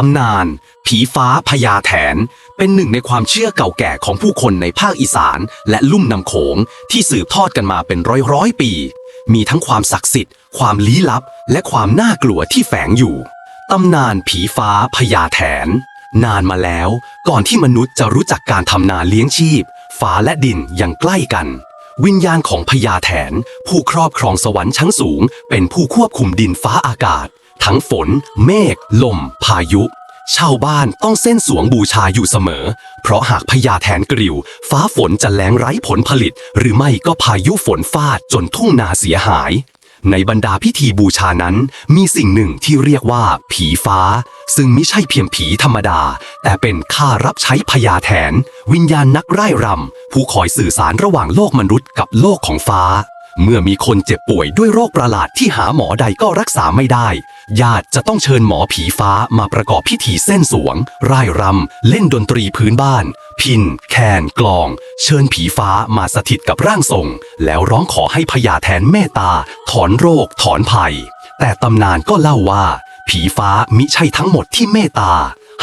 ตำนาน ผีฟ้าพญาแถน เป็นหนึ่งในความเชื่อเก่าแก่ของผู้คนในภาคอีสานและลุ่มน้ำโขงที่สืบทอดกันมาเป็นร้อยร้อยปี มีทั้งความศักดิ์สิทธิ์ ความลี้ลับ และความน่ากลัวที่แฝงอยู่ ตำนานผีฟ้าพญาแถน นานมาแล้ว ก่อนที่มนุษย์จะรู้จักการทำนาเลี้ยงชีพ ฟ้าและดินยังใกล้กัน วิญญาณของพญาแถน ผู้ครอบครองสวรรค์ชั้นสูง เป็นผู้ควบคุมดินฟ้าอากาศ ทั้งฝน เมฆ ลม พายุ ชาวบ้านต้องเส้นสวงบูชาอยู่เสมอ เพราะหากพญาแถนกริว ฟ้าฝนจะแล้งไร้ผลผลิต หรือไม่ก็พายุฝนฟาดจนทุ่งนาเสียหาย ในบรรดาพิธีบูชานั้น มีสิ่งหนึ่งที่เรียกว่า ผีฟ้า ซึ่งไม่ใช่เพียงผีธรรมดา แต่เป็นข้ารับใช้พญาแถนวิญญาณนักไร่รำผู้คอยสื่อสารระหว่างโลกมนุษย์กับโลกของฟ้าเมื่อมีคนเจ็บป่วยด้วยโรคประหลาดที่หาหมอใดก็รักษาไม่ได้ ญาติจะต้องเชิญหมอผีฟ้ามาประกอบพิธีเส้นสวง ร่ายรำ เล่นดนตรีพื้นบ้าน พิน แคน กลอง เชิญผีฟ้ามาสถิตกับร่างทรง แล้วร้องขอให้พญาแทนเมตตา ถอนโรค ถอนภัย แต่ตำนานก็เล่าว่า ผีฟ้ามิใช่ทั้งหมดที่เมตตา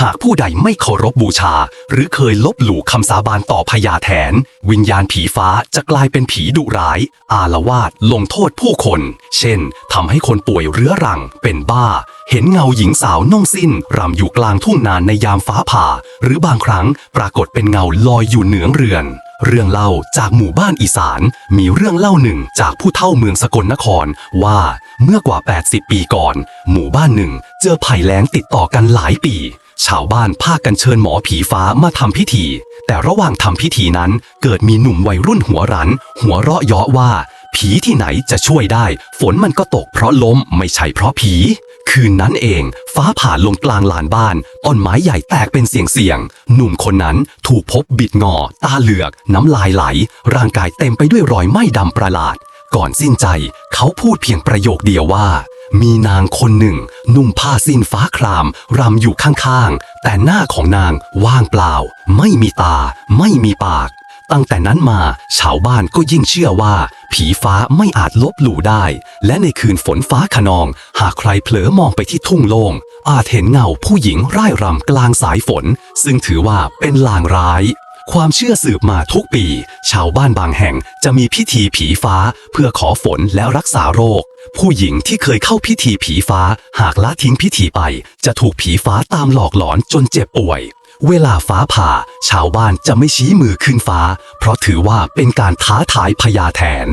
หากผู้ใดไม่เคารพบูชา หรือเคยลบหลู่คำสาบานต่อพญาแถน วิญญาณผีฟ้าจะกลายเป็นผีดุร้าย อาละวาดลงโทษผู้คน เช่นทำให้คนป่วยเรื้อรังเป็นบ้า เห็นเงาหญิงสาวนุ่งสิ้นรำอยู่กลางทุ่งนานในยามฟ้าผ่า หรือบางครั้งปรากฏเป็นเงาลอยอยู่เหนือเรือนเรื่องเล่าจากหมู่บ้านอีสาน มีเรื่องเล่าหนึ่งจากผู้เฒ่าเมืองสกลนครว่าเมื่อกว่า 80 ปีก่อน หมู่บ้านหนึ่งเจอภัยแล้งติดต่อกันหลายปี ชาวบ้านพากันเชิญหมอผีฟ้ามาทำพิธี แต่ระหว่างทำพิธีนั้น เกิดมีหนุ่มวัยรุ่นหัวรั้นหัวเราะเยาะว่า ผีที่ไหนจะช่วยได้ ฝนมันก็ตกเพราะล้มไม่ใช่เพราะผี คืนนั้นเอง ฟ้าผ่าลงกลางลานบ้าน ต้นไม้ใหญ่แตกเป็นเสียงเสียง หนุ่มคนนั้นถูกพบบิดงอ ตาเหลือก น้ำลายไหล ร่างกายเต็มไปด้วยรอยไหม้ดำประหลาด ก่อนสิ้นใจ เขาพูดเพียงประโยคเดียวว่า มีนางคนหนึ่ง นุ่งผ้าสิ้นฟ้าคราม รำอยู่ข้างๆ แต่หน้าของนางว่างเปล่า ไม่มีตา ไม่มีปาก ตั้งแต่นั้นมา ชาวบ้านก็ยิ่งเชื่อว่า ผีฟ้าไม่อาจลบหลู่ได้ และในคืนฝนฟ้าขนอง หากใครเผลอมองไปที่ทุ่งโลง่งอาจเห็นเงาผู้หญิงร่ายรำกลางสายฝน ซึ่งถือว่าเป็นลางร้าย ความเชื่อสืบมาทุกปี ชาวบ้านบางแห่งจะมีพิธีผีฟ้าเพื่อขอฝนแล้วรักษาโรค ผู้หญิงที่เคยเข้าพิธีผีฟ้าหากละทิ้งพิธีไป จะถูกผีฟ้าตามหลอกหลอนจนเจ็บป่วย เวลาฟ้าผ่า ชาวบ้านจะไม่ชี้มือขึ้นฟ้า เพราะถือว่าเป็นการท้าทายพญาแถน